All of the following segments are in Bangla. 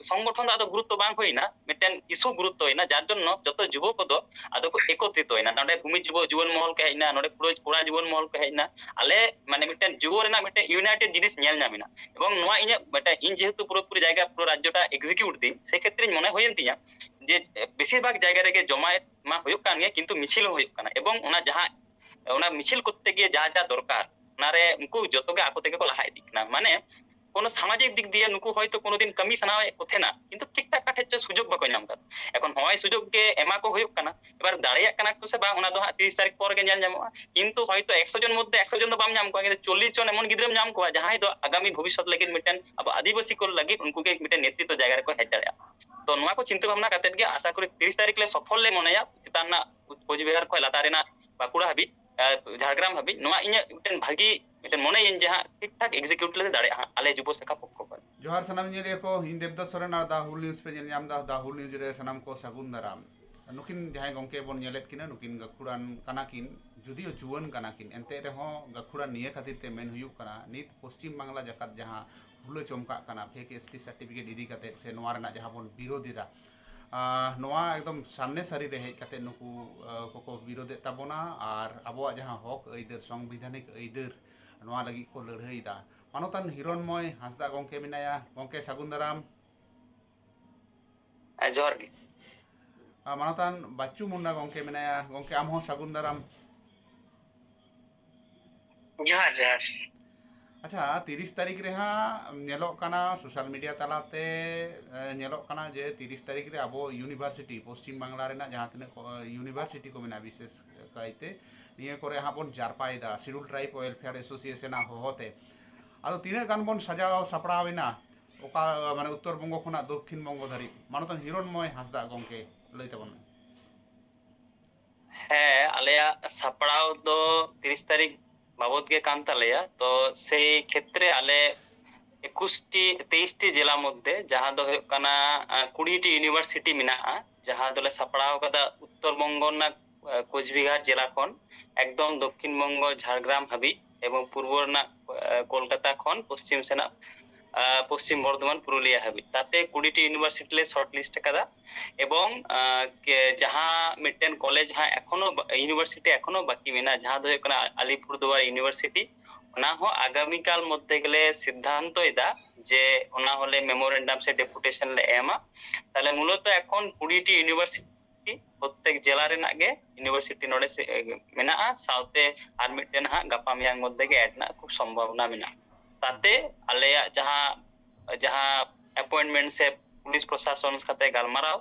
সংগঠন ᱫᱚ ᱟᱫᱚ ᱜᱩᱨᱩᱛᱛᱚ ᱵᱟᱝ ᱦᱩᱭᱱᱟ ᱢᱤᱫᱴᱮᱱ ᱤᱥᱩ ᱜᱩᱨᱩᱛᱛᱚ ᱦᱩᱭᱱᱟ ᱡᱟᱨ ᱡᱚᱱᱱᱚ ᱡᱚᱛᱚ ᱡᱩᱵᱚ ᱠᱚᱫᱚ ᱟᱫᱚ ᱠᱚ ᱮᱠᱚᱛᱨᱤᱛᱚ ᱦᱩᱭᱱᱟ ᱱᱚᱰᱮ ᱵᱷᱩᱢᱤ ᱡᱩᱵᱚ ᱡᱩᱣᱟᱹᱱ ᱢᱚᱦᱚᱞ ᱠᱚ ᱦᱮᱡᱱᱟ ᱱᱚᱰᱮ ᱠᱩᱲᱟᱹ ᱠᱚᱲᱟ ᱡᱩᱣᱟᱹᱱ ᱢᱚᱦᱚᱞ ᱠᱚ ᱦᱮᱡᱱᱟ ᱟᱞᱮ ᱢᱟᱱᱮ ᱢᱤᱫᱴᱮᱱ ᱡᱩᱵᱚ ᱨᱮᱱᱟᱜ ᱢᱤᱫᱴᱮᱱ ᱤউᱱᱟᱭᱴᱮᱰ ᱡᱤᱱᱤᱥ ᱧᱮᱞ ᱧᱟᱢᱮᱱᱟ ᱮᱵᱚᱝ ᱱᱚᱣᱟ ᱤᱧᱟᱹᱜ ᱢᱤᱫᱴᱮᱱ ᱤᱧ ᱡᱮᱦᱮᱛু পুরোপুরি জায়গা পুরো রাজ্যটা এক্সিকিউট দিই সেক্ষেত্রে মনে হয়েন তিᱧᱟ যে বেশিরভাগ জায়গা রেগে জমায়েত মা হয়ে কান গিয়ে কিন্তু মিছিলও হয়ে কানা এবং ওনা যাহা ওনা মিছিল করতে গিয়ে যা যা দরকার নারে উনকু যতগে আকো থেকে কো লাহাই দিক না মানে কোনো সামাজিক দিক দিয়ে ᱱᱩᱠᱩ ᱦᱚᱭᱛᱚ ᱠᱳᱱᱳᱫᱤᱱ ᱠᱟᱹᱢᱤ ᱥᱟᱱᱟᱭᱮᱫ ᱠᱚ ᱛᱟᱦᱮᱱᱟ ᱠᱤᱱᱛᱩ ᱴᱷᱤᱠᱴᱷᱟᱠ ᱠᱟᱴᱷᱮᱡ ᱪᱚ ᱥᱩᱡᱳᱜ ᱵᱟᱠᱚ ᱧᱟᱢ ᱠᱟᱫᱟ ᱮᱠᱷᱚᱱ ᱦᱚᱸᱜᱼᱚᱭ ᱥᱩᱡᱳᱜ ᱜᱮ ᱮᱢᱟ ᱠᱚ ᱦᱩᱭᱩᱜ ᱠᱟᱱᱟ ᱮᱵᱟᱨ ᱫᱟᱲᱮᱭᱟᱜ ᱠᱟᱱᱟ ᱠᱚ ᱥᱮ ᱵᱟᱝ ᱚᱱᱟ ᱫᱚ ᱦᱟᱸᱜ ᱛᱤᱨᱤᱥ ᱛᱟᱹᱨᱤᱠᱷ ᱯᱚᱨ ᱜᱮ ᱧᱮᱞ ᱧᱟᱢᱚᱜᱼᱟ ᱠᱤᱱᱛᱩ ᱦᱚᱭᱛᱚ ᱮᱠᱥᱚ ᱡᱚᱱ ᱢᱚধ্যে ᱮᱠᱥᱚ ᱡᱚᱱ ᱫᱚ ᱵᱟᱢ ᱧᱟম ᱠᱚᱣᱟ কিন্তু চল্লিশ জন এমন গিদ্রেম ᱧᱟᱢ ᱠᱚᱣᱟ ᱡᱟᱦᱟᱸᱭ ᱫᱚ আগামী ভবিষ্যৎ ᱞᱟᱹᱜᱤᱫ ᱢᱤᱫᱴᱮᱱ ᱟᱵᱚ ᱟদিবাসী ᱠᱚ ᱞᱟᱹᱜᱤᱫ ᱩᱱᱠᱩ ᱜᱮ ᱢᱤᱫᱴᱮᱱ ᱱᱮতৃত্ব ᱡᱟᱭগᱟ ᱨᱮᱠᱚ ᱦᱮᱡ ᱫᱟᱲᱮᱭᱟᱜᱼᱟ ᱛᱚ ᱱᱚᱣᱟ ᱠᱚ ᱪᱤᱱᱛᱟᱹ ᱵᱷᱟᱵᱱᱟ ᱠᱟᱛᱮᱫ ᱜᱮ ᱟᱥᱟ করি তিরিশ তারিখ লে সফল লে মনে হয় চিতান না কোচবিহার খয় লাতার রেনা বাঁকুড়া হাবিজ ᱡᱷᱟᱲᱜᱨᱟᱢ ᱦᱟᱹᱵᱤᱡ ᱱᱚᱣᱟ ᱤᱧᱟᱹᱜ ᱢᱤᱫᱴᱮᱱ ᱵᱷᱟᱹᱜᱤ ᱢᱤᱫᱴᱮᱱ ᱢᱚᱱᱮᱭᱟᱹᱧ ᱡᱟᱦᱟᱸ ᱴᱷᱤᱠ ᱴᱷᱟᱠ ᱮᱠᱡᱤᱠᱤᱭᱩᱴ ᱞᱮ ᱫᱟᱲᱮᱭᱟᱜᱼᱟ ᱟᱞᱮ ᱡᱩᱵᱚ ᱥᱟᱠᱷᱟ ᱯᱚᱠᱠᱷᱚ ᱠᱷᱚᱱ ᱡᱚᱦᱟᱨ ᱥᱟᱱᱟᱢ ᱧᱮᱞᱤᱭᱟᱹ ᱠᱚ ᱤᱧ ᱫᱮᱵᱫᱟᱥ ᱥᱚᱨᱮᱱ ᱟᱨ ᱫᱟᱦᱩᱞ ᱱᱤᱭᱩᱡ ᱯᱮ ᱧᱮᱞ ᱧᱟᱢ ᱫᱟ ᱫᱟᱦᱩᱞ ᱱᱤᱭᱩᱡ ᱨᱮ ᱥᱟᱱᱟᱢ ᱠᱚ ᱥᱟᱹᱜᱩᱱ ᱫᱟᱨᱟᱢ नुकिन जहाँ गमके बन किना नुकिन गखुड़ान कनाकिन जुदियो जुआन कनाकिन एनते रहों गखुड़ान निये खातिर ते मेन हुयुग कना नित पश्चिम बांग्ला जकात जहाँ हुलो चमका कना फेक एसटी सर्टिफिकेट इदी कते से नोवा जहाँ बन विरोधी दा ᱱᱚᱣᱟ ᱮᱠᱫᱚᱢ ᱥᱟᱢᱱᱮ ᱥᱟᱹᱨᱤ ᱨᱮ ᱦᱮᱡ ᱠᱟᱛᱮ ᱱᱩᱠᱩ ᱠᱚᱠᱚ ᱵᱤᱨᱳᱫᱮᱫ ᱛᱟᱵᱚᱱᱟ ᱟᱨ ᱟᱵᱚᱣᱟᱜ ᱡᱟᱦᱟᱸ ᱦᱚᱠ ᱟᱹᱭᱫᱟᱹᱨ ᱥᱚᱝᱵᱤᱫᱷᱟᱱᱤᱠ ᱟᱹᱭᱫᱟᱹᱨ ᱱᱚᱣᱟ ᱞᱟᱹᱜᱤᱫ ᱠᱚ ᱞᱟᱹᱲᱦᱟᱹᱭᱫᱟ ᱢᱟᱱᱚᱛᱟᱱ ᱦᱤᱨᱚᱱᱢᱚᱭ ᱦᱟᱸᱥᱫᱟ ᱜᱚᱝᱠᱮ ᱢᱮᱱᱟᱭᱟ ᱜᱚᱝᱠᱮ ᱥᱟᱹᱜᱩᱱ ᱫᱟᱨᱟᱢ ᱡᱚᱦᱟᱨ ᱜᱮ ᱢᱟᱱᱚᱛᱟᱱ ᱵᱟᱪᱪᱩ ᱢᱩᱱᱰᱟ ᱜᱚᱝᱠᱮ ᱢᱮᱱᱟᱭᱟ ᱜᱚᱝᱠᱮ ᱟᱢ ᱦᱚᱸ ᱥᱟᱹᱜᱩᱱ ᱫᱟᱨᱟᱢ ᱡᱚᱦᱟᱨ ᱡᱚᱦᱟᱨ ᱟᱪᱪᱷᱟ ᱛᱤᱨᱤᱥ ᱛᱟᱹᱨᱤᱠᱷ ᱨᱮ ᱦᱟᱸᱜ ᱧᱮᱞᱚᱜ ᱠᱟᱱᱟ ᱥᱳᱥᱟᱞ ᱢᱤᱰᱤᱭᱟ ᱛᱟᱞᱟᱛᱮ ᱧᱮᱞᱚᱜ ᱠᱟᱱᱟ ᱡᱮ ᱛᱤᱨᱤᱥ ᱛᱟᱹᱨᱤᱠᱷ ᱨᱮ ᱟᱵᱚ ᱤᱭᱩᱱᱤᱵᱷᱟᱨᱥᱤᱴᱤ ᱯᱚᱥᱪᱤᱢ ᱵᱟᱝᱞᱟ ᱨᱮᱱᱟᱜ ᱡᱟᱦᱟᱸ ᱛᱤᱱᱟᱹᱜ ᱤᱭᱩᱱᱤᱵᱷᱟᱨᱥᱤᱴᱤ ᱠᱚ ᱢᱮᱱᱟᱜᱼᱟ ᱵᱤᱥᱮᱥ ᱠᱟᱭᱛᱮ ᱱᱤᱭᱟᱹ ᱠᱚᱨᱮ ᱦᱟᱸᱜ ᱵᱚᱱ ᱡᱟᱨᱯᱟᱭᱮᱫᱟ ᱥᱤᱰᱩᱞ ᱴᱨᱟᱭᱤᱵ ᱳᱭᱮᱞᱯᱷᱮᱭᱟᱨ ᱮᱥᱳᱥᱤᱭᱮᱥᱚᱱᱟᱜ ᱦᱚᱦᱚᱛᱮ ᱟᱫᱚ ᱛᱤᱱᱟᱹᱜ ᱜᱟᱱ ᱵᱚᱱ ᱥᱟᱡᱟᱣ ᱥᱟᱯᱲᱟᱣᱮᱱᱟ ᱚᱠᱟ ᱢᱟᱱᱮ ᱩᱛᱛᱚᱨ ᱵᱚᱝᱜᱚ ᱠᱷᱚᱱᱟᱜ ᱫᱚᱠᱠᱷᱤᱱ ᱵᱚᱝᱜᱚ ᱫᱷᱟᱹᱨᱤᱡ ᱢᱟᱱᱚᱛᱚᱱ ᱦᱤᱨᱚᱱᱢᱚᱭ ᱦᱟᱸᱥᱫᱟ ᱜᱚᱢᱠᱮ ᱞᱟᱹᱭ ᱛᱟᱵᱚᱱ ᱢᱮ ᱦᱮᱸ ᱟᱞᱮᱭᱟᱜ ᱥᱟᱯᱲᱟᱣ ᱫᱚ ᱛᱤᱨᱤᱥ ᱛᱟᱹᱨᱤᱠᱷ বাবদগে কান্তালেয়া তো সেই ক্ষেত্রে আলে একুশটি, তেইশটি জেলা মধ্যে যাহা দো কানা কুড়িটি ইউনিভার্সিটি মেনাহা যাহা দলে সাপড়াও কাদা উত্তরবঙ্গ না কোচবিহার জেলা খন একদম দক্ষিণবঙ্গ, ঝাড়গ্রাম হাবি এবং পূর্ব না কলকাতা খন পশ্চিম সেনা পশ্চিম বর্ধমান পুরুলিয়া है তাতে কুড়িটি ইউনিভার্সিটি শর্ট লিস্ট করা এবং যাহা মিটটেন কলেজ হ্যাঁ এখনও ইউনিভার্সিটি এখনও বাকি মেনা যাহা দো আলিপুরদুয়ার ইউনিভার্সিটি ᱚᱱᱟ ᱦᱚᱸ ᱟᱜᱟᱢᱤ ᱠᱟᱞ ᱢᱚᱫᱽᱫᱷᱮ ᱜᱮᱞᱮ ᱥᱤᱫᱽᱫᱷᱟᱱᱛᱚᱭᱮᱫᱟ ᱡᱮ ᱚᱱᱟ ᱦᱚᱸᱞᱮ ᱢᱮᱢᱳᱨᱮᱱᱰᱟᱢ ᱥᱮ ᱰᱮᱯᱩᱴᱮᱥᱚᱱ ᱞᱮ ᱮᱢᱟ ᱛᱟᱦᱞᱮ ᱢᱩᱞᱚᱛᱚ ᱮᱠᱷᱚᱱ ᱠᱩᱲᱤᱴᱤ ᱤᱭᱩᱱᱤᱵᱷᱟᱨᱥᱤᱴᱤ ᱯᱨᱚᱛᱛᱮᱠ ᱡᱮᱞᱟ ᱨᱮᱱᱟᱜ ᱜᱮ ᱤᱭᱩᱱᱤᱵᱷᱟᱨᱥᱤᱴᱤ ᱱᱚᱰᱮ ᱢᱮᱱᱟᱜᱼᱟ ᱥᱟᱶᱛᱮ ᱟᱨ ᱢᱤᱫᱴᱮᱱ ᱦᱟᱸᱜ ᱜᱟᱯᱟ ᱢᱮᱭᱟᱝ ᱢᱚᱫᱽᱫᱷᱮ ᱜᱮ ᱮᱰ ᱨᱮᱱᱟᱜ ᱠᱷᱩᱵ ᱥᱚᱢᱵᱷᱚᱵᱚᱱᱟ ᱢᱮᱱᱟᱜᱼᱟ ᱛᱟᱛᱮ ᱟᱞᱮᱭᱟᱜ ᱡᱟᱦᱟᱸ ᱡᱟᱦᱟᱸ ᱮᱯᱚᱭᱮᱱᱴᱢᱮᱱᱴ ᱥᱮ ᱯᱩᱞᱤᱥ ᱯᱨᱚᱥᱟᱥᱚᱱ ᱥᱟᱛᱮ ᱜᱟᱞᱢᱟᱨᱟᱣ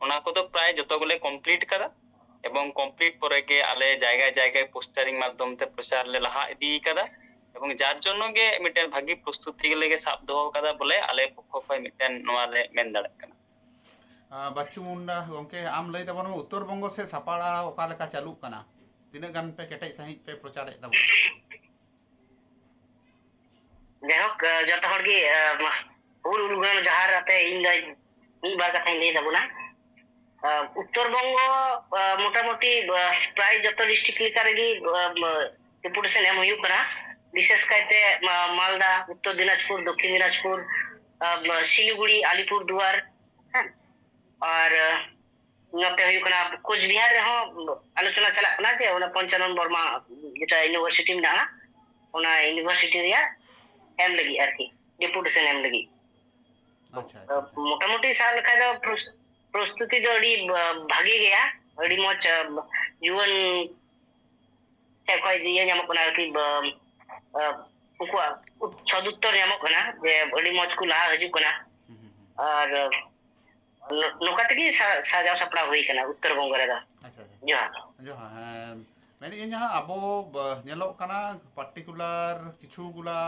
ᱚᱱᱟ ᱠᱚᱫᱚ ᱯᱨᱟᱭ ᱡᱚᱛᱚ ᱜᱮᱞᱮ ᱠᱚᱢᱯᱞᱤᱴ ᱠᱟᱫᱟ ᱮᱵᱚᱝ ᱠᱚᱢᱯᱞᱤᱴ ᱯᱚᱨᱮ ᱜᱮ ᱟᱞᱮ ᱡᱟᱭᱜᱟ ᱡᱟᱭᱜᱟ ᱯᱳᱥᱴᱟᱨᱤᱝ ᱢᱟᱫᱽᱫᱷᱚᱢ ᱛᱮ ᱯᱨᱚᱪᱟᱨ ᱞᱮ ᱞᱟᱦᱟ ᱤᱫᱤ ᱠᱟᱫᱟ এবং যার জন্য গে মিটেন ভাগি প্রস্তুতি লেগে সাব দহ কাদা বলে আলে পক্ষ খয় মিটেন নোয়া লে মেন দাঁড়াক কানা বাচ্চু মুন্ডা গমকে আম লই দাবন উত্তরবঙ্গ সে সাপাড়া ওকা লেখা চালু কানা তিনা গান পে কেটাই সাহিত পে প্রচার দাবন ᱡᱟᱭᱦᱳᱠ ᱡᱚᱛᱚ ᱦᱚᱲ ᱜᱮ ᱦᱩᱞ ᱩᱨᱜᱟᱹᱱ ᱡᱟᱦᱟᱸ ᱨᱮᱛᱮ ᱤᱧ ᱫᱚ ᱢᱤᱫ ᱵᱟᱨ ᱠᱟᱛᱷᱟᱧ ᱞᱟᱹᱭ ᱛᱟᱵᱚᱱᱟ ᱩᱛᱛᱚᱨ ᱵᱚᱝᱜᱚ ᱢᱚᱴᱟᱢᱩটি ᱯᱨᱟᱭ ᱡᱚᱛᱚ ᱰᱤᱥᱴ্রিক্ট ᱞᱮᱠᱟ ᱨᱮᱜᱮ ᱰᱮᱯᱩটেশন ᱮᱢ ᱦᱩᱭᱩᱜ ᱠᱟᱱᱟ বিশেষ কাইতে মালদা উত্তর দিনাজপুর দক্ষিণ দিনাজপুর শিলিগুড়ি আলিপুর দুয়ার হ্যাঁ আর নতে হই কনা কোচবিহার রে হ্যাঁ আলোচনা চালা কনা যে ওনা পঞ্চানন বর্মা যেটা ইউনিভার্সিটি না ওনা ইউনিভার্সিটি রিয়া ᱮᱢ ᱞᱟᱹᱜᱤᱫ ᱟᱨᱠᱤ ᱰᱮᱯᱩᱴᱮᱥᱚᱱ ᱮᱢ ᱞᱟᱹᱜᱤᱫ ᱢᱚᱴᱟᱢᱩটি ᱥᱟᱵ ᱞᱮᱠᱷᱟᱡ ᱫᱚ ᱯᱨᱚᱥᱛᱩᱛᱤ ᱫᱚ ᱟᱹᱰᱤ ᱵᱷᱟᱜᱮ ᱜᱮᱭᱟ ᱟᱹᱰᱤ ᱢᱚᱡᱽ ᱡᱩᱣᱟᱹᱱ ᱥᱮᱫ ᱠᱷᱚᱡ ᱤᱭᱟᱹ ᱧᱟᱢᱚᱜ ᱠᱟᱱᱟ ᱟᱨᱠᱤ ᱩᱱᱠᱩᱣᱟᱜ ᱥᱚᱫᱩᱛᱛᱚᱨ ᱧᱟᱢᱚᱜ ᱠᱟᱱᱟ ᱡᱮ ᱟᱹᱰᱤ ᱢᱚᱡᱽ ᱠᱚ ᱞᱟᱦᱟ ᱦᱤᱡᱩᱜ ᱠᱟᱱᱟ ᱟᱨ ᱱᱚᱝᱠᱟ ᱛᱮᱜᱮ ᱥᱟᱡᱟᱣ ᱥᱟᱯᱲᱟᱣ ᱦᱩᱭ ᱠᱟᱱᱟ ᱩᱛᱛᱚᱨ ᱵᱚᱝᱜᱚ ᱨᱮᱫᱚ ᱡᱚᱦᱟᱨ ᱡᱚᱦᱟᱨ मैंने यहाँ अब पार्टिकुलर किचुगुला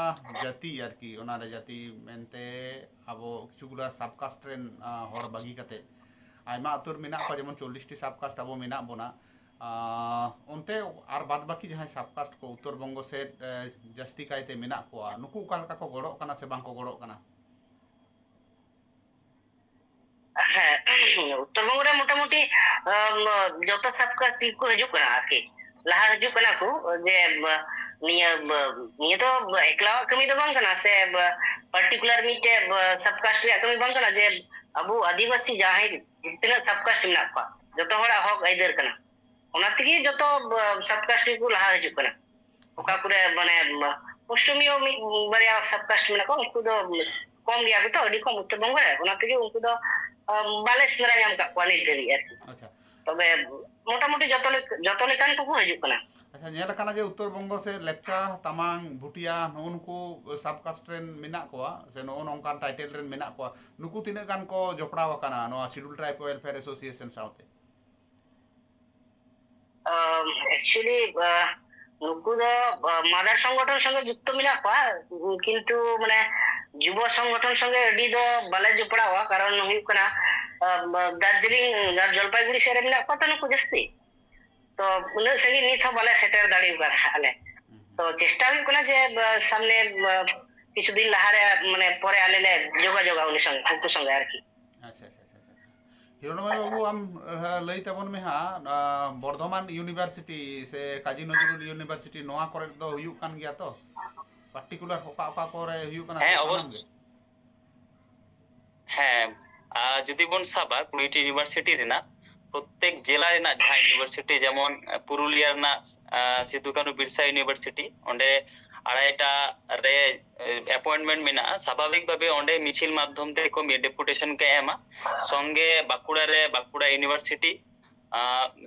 जाति जाति अब किचुगुला सबकास्ट बगी कते जेमन 40 सबकास्ट अब मेना बोना उनते और बाद जहाँ सबकास्ट को उत्तर बंगो से जास्ती कायते मेना को नुकु कालका को गड़ो कना से बांको गड़ो कना ᱦᱮᱸ ᱩᱛᱛᱚᱨ ᱵᱚᱝᱜᱚ ᱨᱮ ᱢᱚᱴᱟᱢᱩᱴᱤ ᱡᱚᱛᱚ ᱥᱟᱵᱠᱟᱥᱴ ᱠᱚ ᱦᱤᱡᱩᱜ ᱠᱟᱱᱟ ᱟᱨᱠᱤ ᱞᱟᱦᱟ ᱦᱤᱡᱩᱜ ᱠᱟᱱᱟ ᱠᱚ ᱡᱮ ᱱᱤᱭᱟᱹ ᱱᱤᱭᱟᱹ ᱫᱚ ᱮᱠᱞᱟ ᱠᱟᱹᱢᱤ ᱫᱚ ᱵᱟᱝ ᱠᱟᱱᱟ ᱥᱮ ᱯᱟᱨᱴᱤᱠᱩᱞᱟᱨ ᱢᱤᱫᱴᱮᱡ ᱥᱟᱵᱠᱟᱥᱴ ᱨᱮᱭᱟᱜ ᱠᱟᱹᱢᱤ ᱵᱟᱝ ᱠᱟᱱᱟ ᱡᱮ ᱟᱵᱚ ᱟᱹᱫᱤᱵᱟᱹᱥᱤ ᱡᱟᱦᱟᱸᱭ ᱛᱤᱱᱟᱹᱜ ᱥᱟᱵᱠᱟᱥᱴ ᱢᱮᱱᱟᱜ ᱠᱚᱣᱟ ᱡᱚᱛᱚ ᱦᱚᱲᱟᱜ ᱦᱚᱠ ᱟᱹᱭᱫᱟᱹᱨ ᱠᱟᱱᱟ ᱚᱱᱟ ᱛᱮᱜᱮ ᱡᱚᱛᱚ ᱥᱟᱵᱠᱟᱥᱴ ᱠᱚ ᱞᱟᱦᱟ ᱦᱤᱡᱩᱜ ᱠᱟᱱᱟ ᱚᱠᱟ ᱠᱚᱨᱮ ᱢᱟᱱᱮ ᱯᱚᱥᱪᱤᱢᱤᱭᱚ ᱢᱤᱫ ᱵᱟᱨᱭᱟ ᱥᱟᱵᱠᱟᱥᱴ ᱢᱮᱱᱟᱜ ᱠᱚᱣᱟ ᱩᱱᱠᱩ ᱫᱚ ᱠᱚᱢ ᱜᱮᱭᱟ ᱠᱚ ᱛᱚ ᱟᱹᱰᱤ ᱠᱚᱢ ᱩᱛᱛᱚᱨ ᱵᱚᱝᱜᱚ ᱨᱮ ᱚᱱᱟ ᱛᱮᱜᱮ ᱩᱱᱠᱩ ᱫᱚ ᱵᱟᱞᱮ ᱥᱮᱸᱫᱽᱨᱟ ᱧᱟᱢ ᱠᱟᱜ ᱠᱚᱣᱟ ᱱᱤᱛ ᱫᱷᱟᱹᱵᱤᱡ ᱟᱨᱠᱤ ᱛᱚᱵᱮ ᱢᱚᱴᱟᱢᱩᱴᱤ ᱡᱚᱛᱚ ᱡᱚᱛᱚ ᱞᱮᱠᱟᱱ ᱠᱚᱠᱚ ᱦᱤᱡᱩᱜ ᱠᱟᱱᱟ ᱟᱪᱪᱷᱟ ᱧᱮᱞ ᱟᱠᱟᱱᱟ ᱡᱮ ᱩᱛᱛᱚᱨ ᱵᱚᱝᱜᱚ ᱥᱮ ᱞᱮᱯᱪᱟ ᱛᱟᱢᱟᱝ ᱵᱷᱩᱴᱤᱭᱟ ᱱᱩᱜᱼᱩ ᱱᱩᱠᱩ ᱥᱟᱵᱠᱟᱥᱴ ᱨᱮᱱ ᱢᱮᱱᱟᱜ ᱠᱚᱣᱟ ᱥᱮ ᱱᱚᱜᱼᱚ ᱱᱚᱝᱠᱟᱱ ᱴᱟᱭᱴᱮᱞ ᱨᱮᱱ ᱢᱮᱱᱟᱜ ᱠᱚᱣᱟ ᱱᱩᱠᱩ ᱛᱤᱱᱟᱹᱜ ᱜᱟᱱ ᱠᱚ ᱡᱚᱯᱲᱟᱣ ᱟᱠᱟᱱᱟ ᱱᱚᱣᱟ ᱥᱤᱰᱩᱞ ᱴᱨᱟᱭᱤᱵ ᱳᱭᱮᱞᱯᱷᱮᱭᱟᱨ ᱮᱥᱳᱥᱤᱭᱮᱥᱚᱱ ᱥᱟᱶᱛᱮ एक्चुअली ᱱᱩᱠᱩ ᱫᱚ ᱢᱟᱫᱟᱨ ᱥᱚᱝᱜᱚᱴᱷᱚᱱ ᱥᱚᱸᱜᱮ ᱡᱩᱠᱛᱚ ᱢᱮᱱᱟᱜ ᱠᱚᱣᱟ ᱠᱤᱱᱛᱩ ᱢᱟᱱᱮ ᱡᱩᱵᱚ ᱥᱚᱝᱜᱚᱴᱷᱚᱱ ᱥᱚᱸᱜᱮ ᱟᱹᱰᱤ ᱫᱚ ᱵᱟᱞᱮ ᱡᱚᱯᱲᱟᱣᱟ ᱠᱟᱨᱚᱱ ᱦᱩᱭᱩᱜ ᱠᱟᱱᱟ दार्जिलिङ जलपाइगुडी ᱥᱮᱨᱮᱧ ᱢᱮᱱᱟᱜ ᱠᱚᱣᱟ ᱛᱚ ᱱᱩᱠᱩ ᱡᱟᱹᱥᱛᱤ ᱛᱚ ᱩᱱᱟᱹᱜ ᱥᱟᱺᱜᱤᱧ ᱱᱤᱛ ᱦᱚᱸ ᱵᱟᱞᱮ ᱥᱮᱴᱮᱨ ᱫᱟᱲᱮ ᱟᱠᱟᱫᱟ ᱟᱞᱮ ᱛᱚ ᱪᱮᱥᱴᱟ ᱦᱩᱭᱩᱜ ᱠᱟᱱᱟ ᱡᱮ ᱥᱟᱢᱱᱮ কিছু দিন লাহারে মানে পরে আলে লে যোগাযোগ উনি সঙ্গে উনকু সঙ্গে আর কি আচ্ছা আচ্ছা হিরণময় বাবু আম লই তাবন মে হা বর্ধমান ইউনিভার্সিটি সে কাজী নজরুল ইউনিভার্সিটি নোয়া করে তো হুয়ুক কান গিয়া তো পার্টিকুলার ওকা ওকা করে হুয়ুক কান হ্যাঁ হ্যাঁ যদি বোন সাবার কুড়িটি ইউনিভার্সিটির না, প্রত্যেক জেলায় না ঝাঁ ইউনিভার্সিটি যেমন পুরুলিয়ার না সিধু কানু বিরসা ইউনিভার্সিটি ᱚᱸᱰᱮ আড়াইটা রে অ্যাপয়েন্টমেন্ট মেনা স্বাভাবিকভাবে অᱸᱰᱮ মিছিল মাধ্যম থেকে আমি ডেপুটেশন কে এমা, সঙ্গে বাঁকুড়া রে, বাঁকুড়া ইউনিভার্সিটি